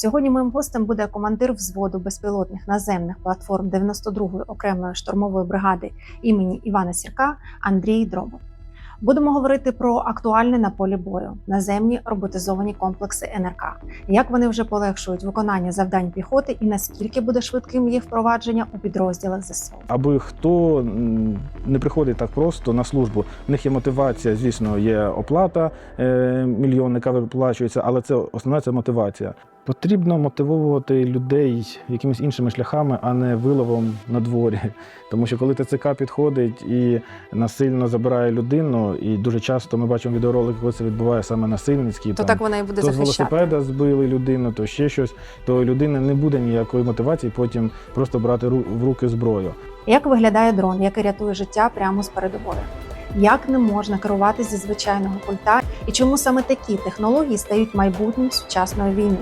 Сьогодні моїм гостем буде командир взводу безпілотних наземних платформ 92-ї окремої штурмової бригади імені Івана Сірка Андрій Дробот. Будемо говорити про актуальне на полі бою наземні роботизовані комплекси НРК, як вони вже полегшують виконання завдань піхоти і наскільки буде швидким їх впровадження у підрозділах ЗСУ. Аби хто не приходить так просто на службу. В них є мотивація, звісно, є оплата е, мільйон, яка виплачується, але це основна це мотивація. Потрібно мотивовувати людей якимись іншими шляхами, а не виловом на дворі. Тому що коли ТЦК підходить і насильно забирає людину, і дуже часто ми бачимо відеоролики, коли це відбуває саме насильницькі. То так вона і буде то з велосипеда збили людину, то ще щось, то людина не буде ніякої мотивації потім просто брати в руки зброю. Як виглядає дрон, який рятує життя прямо з передової? Як не можна керувати зі звичайного пульта, і чому саме такі технології стають майбутнім сучасної війни?